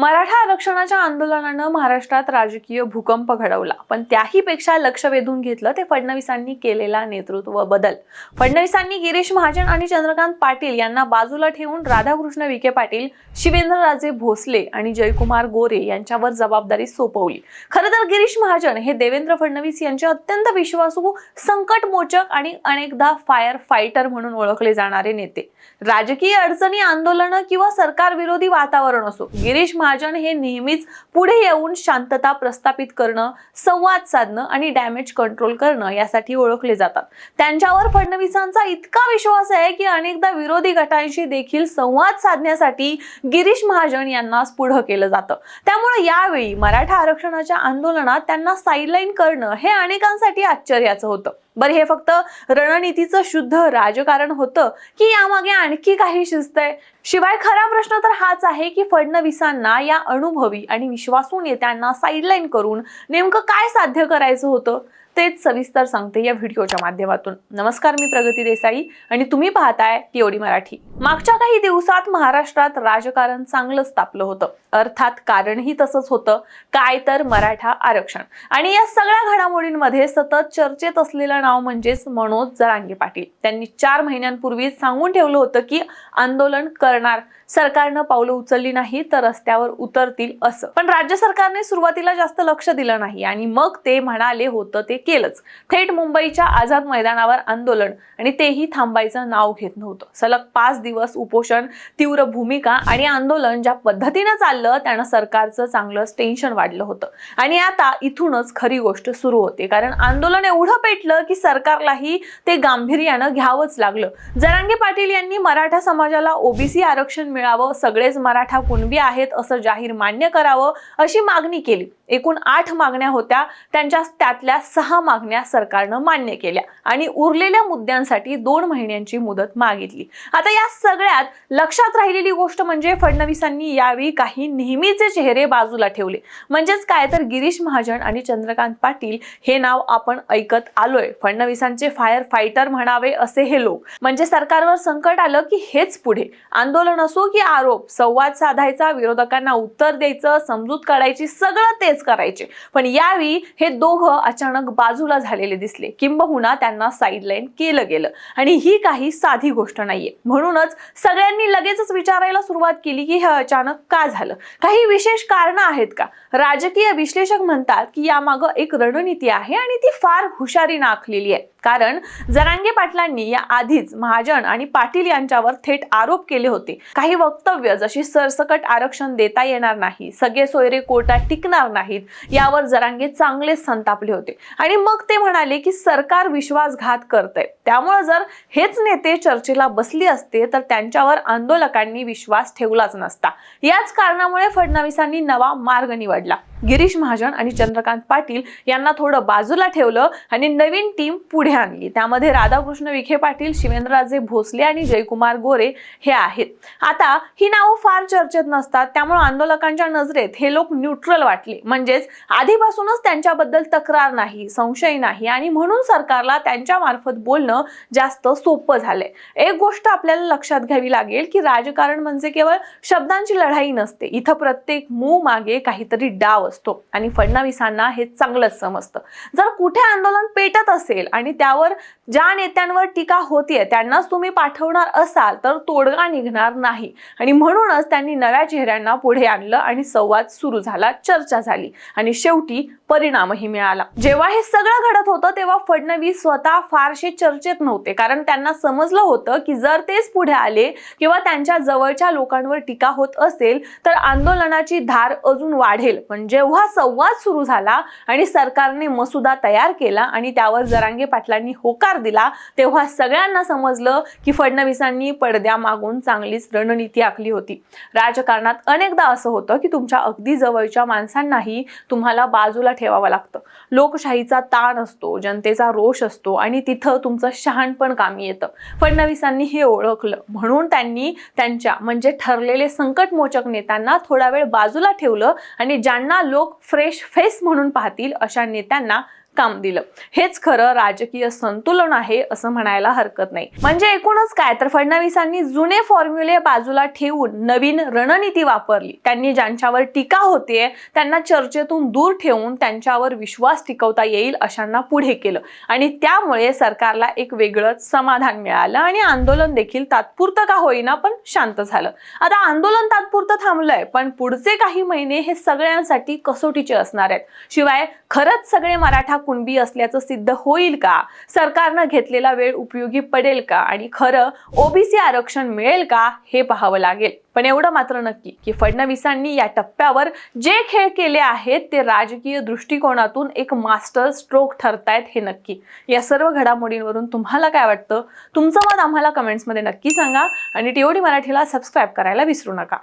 मराठा आरक्षणाच्या आंदोलनानं महाराष्ट्रात राजकीय भूकंप घडवला. पण त्याही पेक्षा लक्ष वेधून घेतलं ते फडणवीसांनी केलेला नेतृत्व बदल. फडणवीसांनी गिरीश महाजन आणि चंद्रकांत पाटील यांना बाजूला ठेवून राधाकृष्ण विखे पाटील शिवेंद्रराजे भोसले आणि जयकुमार गोरे यांच्यावर जबाबदारी सोपवली. खरं तर गिरीश महाजन हे देवेंद्र फडणवीस यांचे अत्यंत विश्वासू संकटमोचक आणि अनेकदा फायर फायटर म्हणून ओळखले जाणारे नेते. राजकीय अडचणी आंदोलनं किंवा सरकारविरोधी वातावरण असो गिरीश महाजन हे नेहमीच पुढे येऊन शांतता प्रस्थापित करणं संवाद साधणं आणि डॅमेज कंट्रोल करणं यासाठी ओळखले जातात. त्यांच्यावर फडणवीसांचा इतका विश्वास आहे की अनेकदा विरोधी गटांशी देखील संवाद साधण्यासाठी गिरीश महाजन यांना पुढं केलं जातं. त्यामुळे यावेळी मराठा आरक्षणाच्या आंदोलनात त्यांना साईडलाईन करणं हे अनेकांसाठी आश्चर्याचं होतं. बरं हे फक्त रणनीतीचं शुद्ध राजकारण होतं की यामागे आणखी काही शिस्त आहे? शिवाय खरा प्रश्न तर हाच आहे की फडणवीसांना या अनुभवी आणि विश्वासू नेत्यांना साईडलाईन करून नेमकं काय साध्य करायचं होतं? तेच सविस्तर सांगते या व्हिडिओच्या माध्यमातून. नमस्कार मी प्रगती देसाई आणि तुम्ही पाहताय टीओडी मराठी. मागच्या काही दिवसात महाराष्ट्रात राजकारण चांगलंच तापलं होतं. अर्थात कारणही तसंच होतं. काय तर मराठा आरक्षण. आणि या सगळ्या घडामोडींमध्ये सतत चर्चेत असलेलं नाव म्हणजेच मनोज जरांगे पाटील. त्यांनी चार महिन्यांपूर्वी सांगून ठेवलं होतं की आंदोलन करणार. सरकारनं पावलं उचलली नाही तर रस्त्यावर उतरतील असं. पण राज्य सरकारने सुरुवातीला जास्त लक्ष दिलं नाही आणि मग ते म्हणाले होतं ते केलंच. थेट मुंबईच्या आझाद मैदानावर आंदोलन आणि तेही थांबायचं नाव घेत नव्हतं. सलग पाच दिवस उपोषण तीव्र भूमिका आणि आंदोलन ज्या पद्धतीनं चाललं त्यानं सरकारचं चांगलंच टेन्शन वाढलं होतं. आणि आता इथूनच खरी गोष्ट सुरू होते. कारण आंदोलन एवढं पेटलं की सरकारलाही ते गांभीर्यानं घ्यावंच लागलं. जरांगे पाटील यांनी मराठा समाजाला ओबीसी आरक्षण मिळावं सगळेच मराठा कुणबी आहेत असं जाहीर मान्य करावं अशी मागणी केली. एकूण आठ मागण्या होत्या. त्यांच्या त्यातल्या सहा मागण्या सरकारनं मान्य केल्या आणि उरलेल्या मुद्द्यांसाठी दोन महिन्यांची मुदत मागितली. आता या सगळ्यात लक्षात राहिलेली गोष्ट म्हणजे फडणवीसांनी यावेळी काही नेहमीचे चेहरे बाजूला ठेवले. म्हणजेच काय तर गिरीश महाजन आणि चंद्रकांत पाटील हे नाव आपण ऐकत आलोय. फडणवीसांचे फायर फायटर म्हणावे असे हे लोक. म्हणजे सरकारवर संकट आलं की हेच पुढे. आंदोलन असो की आरोप संवाद साधायचा विरोधकांना उत्तर द्यायचं समजूत काढायची सगळं तेच करायचे. पण यावेळी हे दोघं अचानक बाजूला झालेले दिसले. किंबहुना त्यांना साईडलाईन केलं गेलं. आणि ही काही साधी गोष्ट नाहीये. म्हणूनच सगळ्यांनी लगेचच विचारायला सुरुवात केली की हे अचानक का झालं? काही विशेष कारण आहेत का? राजकीय विश्लेषक म्हणतात की यामागं एक रणनीती आहे आणि ती फार हुशारी आखलेली आहे. कारण जरांगे पाटलांनी या आधीच महाजन आणि पाटील यांच्यावर थेट आरोप केले होते. काही वक्तव्य जशी सरसकट आरक्षण देता येणार नाही सगळे सोयरे कोर्टात टिकणार नाहीत यावर जरांगे चांगलेच संतापले होते. आणि मग ते म्हणाले की सरकार विश्वासघात करतंय. त्यामुळे जर हेच नेते चर्चेला बसले असते तर त्यांच्यावर आंदोलकांनी विश्वास ठेवलाच नसता. याच कारणामुळे फडणवीसांनी नवा मार्ग निवडला. गिरीश महाजन आणि चंद्रकांत पाटील यांना थोडं बाजूला ठेवलं आणि नवीन टीम पुढे आणली. त्यामध्ये राधाकृष्ण विखे पाटील शिवेंद्रराजे भोसले आणि जयकुमार गोरे हे आहेत. आता ही नावं फार चर्चेत नसतात त्यामुळे आंदोलकांच्या नजरेत हे लोक न्यूट्रल वाटले. म्हणजेच आधीपासूनच त्यांच्याबद्दल तक्रार नाही संशय नाही आणि म्हणून सरकारला त्यांच्या मार्फत बोलणं जास्त सोपं झालंय. एक गोष्ट आपल्याला लक्षात घ्यावी लागेल की राजकारण म्हणजे केवळ शब्दांची लढाई नसते. इथं प्रत्येक मू मागे काहीतरी डाव असतो आणि फडणवीसांना हे चांगलंच समजतं. जर कुठे आंदोलन पेटत असेल आणि त्यावर ज्या नेत्यांवर टीका होतीये त्यांनाच तुम्ही पाठवणार असाल तर तोडगा निघणार नाही. आणि म्हणूनच त्यांनी नव्या चेहऱ्यांना पुढे आणलं आणि संवाद सुरू झाला चर्चा झाली. आणि शेवटी परिणामही मिळाला. जेव्हा हे सगळं घडत होतं तेव्हा फडणवीस स्वतः फारसे चर्चेत नव्हते. कारण त्यांना समजलं होतं की जर तेच पुढे आले किंवा त्यांच्या जवळच्या लोकांवर टीका होत असेल तर आंदोलनाची धार अजून वाढेल. पण जेव्हा संवाद सुरू झाला आणि सरकारने मसुदा तयार केला आणि त्यावर जरांगे पाटलांनी होकार दिला तेव्हा सगळ्यांना समजलं की फडणवीसांनी पडद्या मागून चांगलीच रणनीती आखली होती. राजकारणात अनेकदा असं होतं की तुमच्या अगदी जवळच्या माणसांनाही तुम्हाला बाजूला ठेवावं लागतं. लोकशाहीचा ताण असतो जनतेचा रोष असतो आणि तिथं तुमचं शहाणपण कामी येतं. फडणवीसांनी हे ओळखलं. म्हणून त्यांनी त्यांच्या म्हणजे ठरलेले संकटमोचक नेत्यांना थोडा वेळ बाजूला ठेवलं आणि ज्यांना लोक फ्रेश फेस म्हणून पाहतील अशा नेत्यांना काम दिलं. हेच खरं राजकीय संतुलन आहे असं म्हणायला हरकत नाही. म्हणजे एकूणच काय तर फडणवीसांनी जुने फॉर्म्युले बाजूला ठेवून नवीन रणनीती वापरली. त्यांनी ज्यांच्यावर टीका होतीये त्यांना चर्चेतून दूर ठेवून त्यांच्यावर विश्वास टिकवता येईल अशांना पुढे केलं. आणि त्यामुळे सरकारला एक वेगळंच समाधान मिळालं आणि आंदोलन देखील तात्पुरतं का होईना पण शांत झालं. आता आंदोलन तात्पुरतं थांबलंय पण पुढचे काही महिने हे सगळ्यांसाठी कसोटीचे असणार आहेत. शिवाय खरंच सगळे मराठा कुणबी असल्याचं सिद्ध होईल का? सरकारनं घेतलेला वेळ उपयोगी पडेल का? आणि खरं ओबीसी आरक्षण मिळेल का? हे पाहावं लागेल. पण एवढं मात्र नक्की की फडणवीसांनी या टप्प्यावर जे खेळ केले आहेत ते राजकीय दृष्टिकोनातून एक मास्टर स्ट्रोक ठरतायत हे नक्की. या सर्व घडामोडींवरून तुम्हाला काय वाटतं? तुमचं मत आम्हाला कमेंट्समध्ये नक्की सांगा. आणि टीओडी मराठीला सबस्क्राईब करायला विसरू नका.